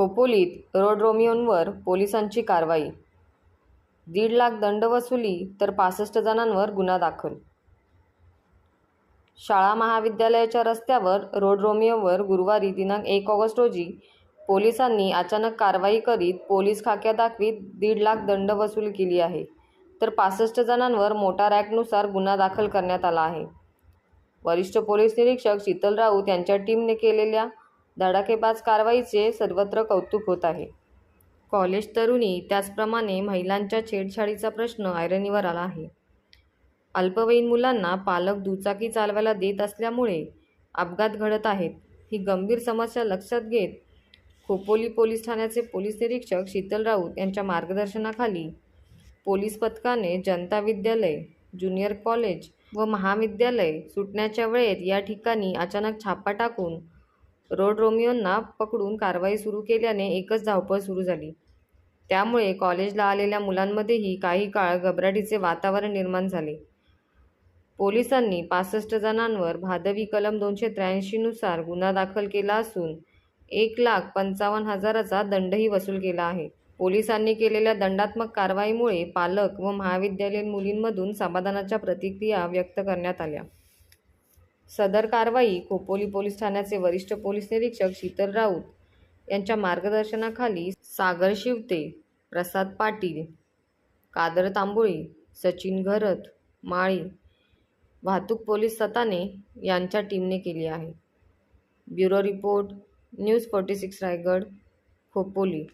खोपोलीत road रोमियोंवर पोलिसांची कारवाई. दीड लाख दंड वसुली तर पासष्ट जणांवर गुन्हा दाखल. शाळा महाविद्यालयाच्या रस्त्यावर रोड रोमियोवर गुरुवारी दिनांक एक ऑगस्ट रोजी पोलिसांनी अचानक कारवाई करीत पोलीस खाक्या दाखवीत दीड लाख दंड वसूल केली आहे तर पासष्ट जणांवर मोटार ॲक्टनुसार गुन्हा दाखल करण्यात आला आहे. वरिष्ठ पोलीस निरीक्षक शीतल राऊत यांच्या टीमने केलेल्या धडाकेबाज कारवाईचे सर्वत्र कौतुक होत आहे. कॉलेज तरुणी त्याचप्रमाणे महिलांच्या छेडछाडीचा प्रश्न ऐरणीवर आला आहे. अल्पवयीन मुलांना पालक दुचाकी चालवायला देत असल्यामुळे अपघात घडत आहेत. ही गंभीर समस्या लक्षात घेत खोपोली पोलीस ठाण्याचे पोलीस निरीक्षक शीतल राऊत यांच्या मार्गदर्शनाखाली पोलीस पथकाने जनता विद्यालय ज्युनियर कॉलेज व महाविद्यालय सुटण्याच्या वेळेत या ठिकाणी अचानक छापा टाकून रोड रोमियोंना पकडून कारवाई सुरू केल्याने एकच धावपळ सुरू झाली. त्यामुळे कॉलेजला आलेल्या मुलांमध्येही काही काळ घबराटीचे वातावरण निर्माण झाले. पोलिसांनी पासष्ट जणांवर भादवी कलम दोनशे त्र्याऐंशीनुसार गुन्हा दाखल केला असून एक लाख पंचावन्न हजाराचा दंडही वसूल केला आहे. पोलिसांनी केलेल्या दंडात्मक कारवाईमुळे पालक व महाविद्यालयीन मुलींमधून समाधानाच्या प्रतिक्रिया व्यक्त करण्यात आल्या. सदर कारवाई खोपोली पोलीस ठाण्याचे वरिष्ठ पोलीस निरीक्षक शीतल राऊत यांच्या मार्गदर्शनाखाली सागर शिवते प्रसाद पाटील कादर तांबोळी सचिन घरत माळी वाहतूक पोलीस सताने यांच्या टीमने केली आहे. Bureau report news forty six Raigad Khopoli.